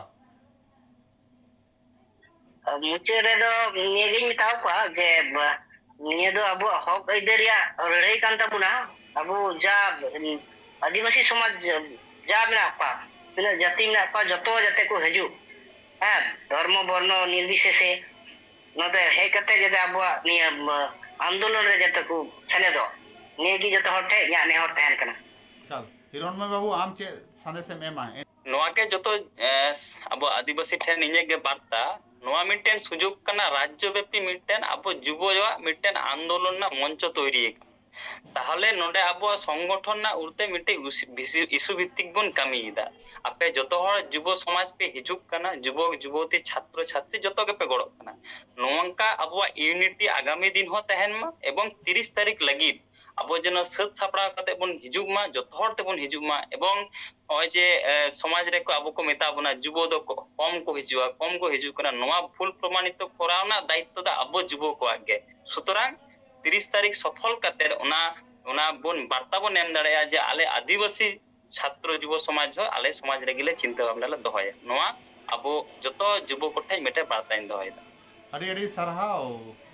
ᱢᱩᱪᱟᱹᱫ ᱨᱮᱫᱚ ᱱᱤᱭᱟᱹᱜᱤᱧ ᱢᱮᱛᱟᱣ ᱠᱚᱣᱟ ᱡᱮ ᱱᱤᱭᱟᱹ ᱫᱚ ᱟᱵᱚᱣᱟᱜ ᱦᱚᱠ ᱟᱹᱭᱫᱟᱹᱨ ᱨᱮᱭᱟᱜ ᱞᱟᱹᱲᱦᱟᱹᱭ ᱠᱟᱱ ᱛᱟᱵᱚᱱᱟ ᱟᱵᱚ ᱡᱟ ᱟᱹᱫᱤᱵᱟᱹᱥᱤ ᱥᱚᱢᱟᱡᱽ ᱡᱟ ᱢᱮᱱᱟᱜ ᱠᱚᱣᱟ ᱛᱤᱱᱟᱹᱜ ᱡᱟᱹᱛᱤ ᱢᱮᱱᱟᱜ ᱠᱚᱣᱟ ᱡᱚᱛᱚ ᱡᱟᱛᱮ ᱠᱚ ᱦᱤᱡᱩᱜ ᱦᱮᱸ ᱫᱷᱚᱨᱢᱚ ᱵᱚᱨᱱᱚ ᱱᱤᱨᱵᱤᱥᱮᱥᱮ ᱱᱚᱛᱮ ᱦᱮᱡ ᱠᱟᱛᱮ ᱡᱟᱛᱮ ᱟᱵᱚᱣᱟᱜ ᱱᱤᱭᱟᱹ आंदोलन रे जत को सनेदो नेगी जत हटे या ने हट तहन कना चल हिरणमय बाबू आम चे संदेश में मा नोआ के जत अब आदिवासी ठे निजे के बार्ता ᱱᱚᱣᱟ ᱢᱤᱫᱴᱮᱱ ᱥᱩᱡᱳᱜ ᱠᱟᱱᱟ ᱨᱟᱡᱽᱡᱚ ᱵᱮᱯᱤ ᱢᱤᱫᱴᱮᱱ ᱟᱵᱚ ᱡᱩᱵᱚᱡᱚᱣᱟᱜ ᱢᱤᱫᱴᱮᱱ ᱟᱱᱫᱳᱞᱚᱱ ᱨᱮᱱᱟᱜ ᱢᱚᱧᱪᱚ ᱛᱚᱭᱨᱤ ᱟᱠᱟᱱᱟ তাহলে নোডে আবহাওয়া সংগঠন না উড়তে মিটে ইস্যু ভিত্তিক বন কামিয়েদা আপে যত হর যুব সমাজ পে হিজুক কানা যুবক যুবতী ছাত্র ছাত্রী যত গেপে গড়ক কানা। নোংকা আবহাওয়া ইউনিটি আগামী দিন হ তাহেন মা এবং 30 তারিখ লাগি ᱟᱵᱚ ᱡᱮᱱᱚ ᱥᱟᱹᱛ ᱥᱟᱯᱲᱟᱣ ᱠᱟᱛᱮ ᱵᱚᱱ ᱦᱤᱡᱩᱜ ᱢᱟ ᱡᱚᱛᱚ ᱦᱚᱲ ᱛᱮᱵᱚᱱ ᱦᱤᱡᱩᱜ ᱢᱟ ᱮᱵᱚᱝ ᱱᱚᱜᱼᱚᱭ ᱡᱮ ᱥᱚᱢᱟᱡᱽ ᱨᱮᱠᱚ ᱟᱵᱚ ᱠᱚ ᱢᱮᱛᱟ ᱵᱚᱱᱟ ᱡᱩᱵᱚ ᱫᱚ ᱠᱚᱢ ᱠᱚ ᱦᱤᱡᱩᱜᱼᱟ ᱠᱚᱢ ᱠᱚ ᱦᱤᱡᱩᱜ ᱠᱟᱱᱟ ᱱᱚᱣᱟ ᱵᱷᱩᱞ ᱯᱨᱚᱢᱟᱱᱤᱛᱚ ᱠᱚᱨᱟᱣ ᱨᱮᱱᱟᱜ ᱫᱟᱭᱤᱛᱛᱚ ᱫᱚ ᱟᱵᱚ ᱡᱩᱵᱚ ᱠᱚᱣᱟᱜ ᱜᱮ ᱥᱩᱛᱨᱟᱝ ᱛᱤᱨᱤᱥ ᱛᱟᱹᱨᱤᱠᱷ ᱥᱚᱯᱷᱚᱞ ᱠᱟᱛᱮ ᱚᱱᱟ ᱚᱱᱟ ᱵᱚᱱ ᱵᱟᱨᱛᱟ ᱵᱚᱱ ᱮᱢ ᱫᱟᱲᱮᱭᱟᱜᱼᱟ ᱡᱮ ᱟᱞᱮ ᱟᱹᱫᱤᱵᱟᱹᱥᱤ ᱪᱷᱟᱛᱨᱚ ᱡᱩᱵᱚ ᱥᱚᱢᱟᱡᱽ ᱦᱚᱸ ᱟᱞᱮ ᱥᱚᱢᱟᱡᱽ ᱨᱮᱜᱮᱞᱮ ᱪᱤᱱᱛᱟᱹ ভাবনা ᱞᱮ ᱫᱚᱦᱚᱭᱟ ᱱᱚᱣᱟ ᱟᱵᱚ ᱡᱚᱛᱚ ᱡᱩᱵᱚ কোঠাই ᱢᱤᱫᱴᱮᱱ ᱵᱟᱨᱛᱟᱧ ᱫᱚᱦᱚᱭᱮᱫᱟ ᱟᱹᱰᱤ ᱟᱹᱰᱤ ᱥᱟᱨᱦᱟᱣ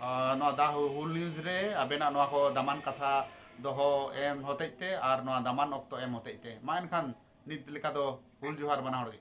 ᱟᱨ ᱱᱚᱣᱟ ᱫᱟ ᱦᱩᱞ ᱱᱤᱭᱩᱡ ᱨᱮ ᱟᱵᱮᱱᱟᱜ ᱱᱚᱣᱟ ᱠᱚ ᱫᱟᱢᱟᱱ ᱠᱟᱛᱷᱟ ᱫᱚᱦᱚ ᱮᱢ ᱦᱚᱛᱮᱡ ᱛᱮ ᱟᱨ ᱱᱚᱣᱟ ᱫᱟᱢᱟᱱ ᱚᱠᱛᱚ ᱮᱢ ᱦᱚᱛᱮᱡ ᱛᱮ ᱢᱟ ᱮᱱᱠᱷᱟᱱ ᱱᱤᱛ ᱞᱮᱠᱟ ᱫᱚ ᱦᱩᱞ ᱡᱚᱦᱟᱨ ᱵᱟᱱᱟ ᱦᱚᱲ ᱜᱮ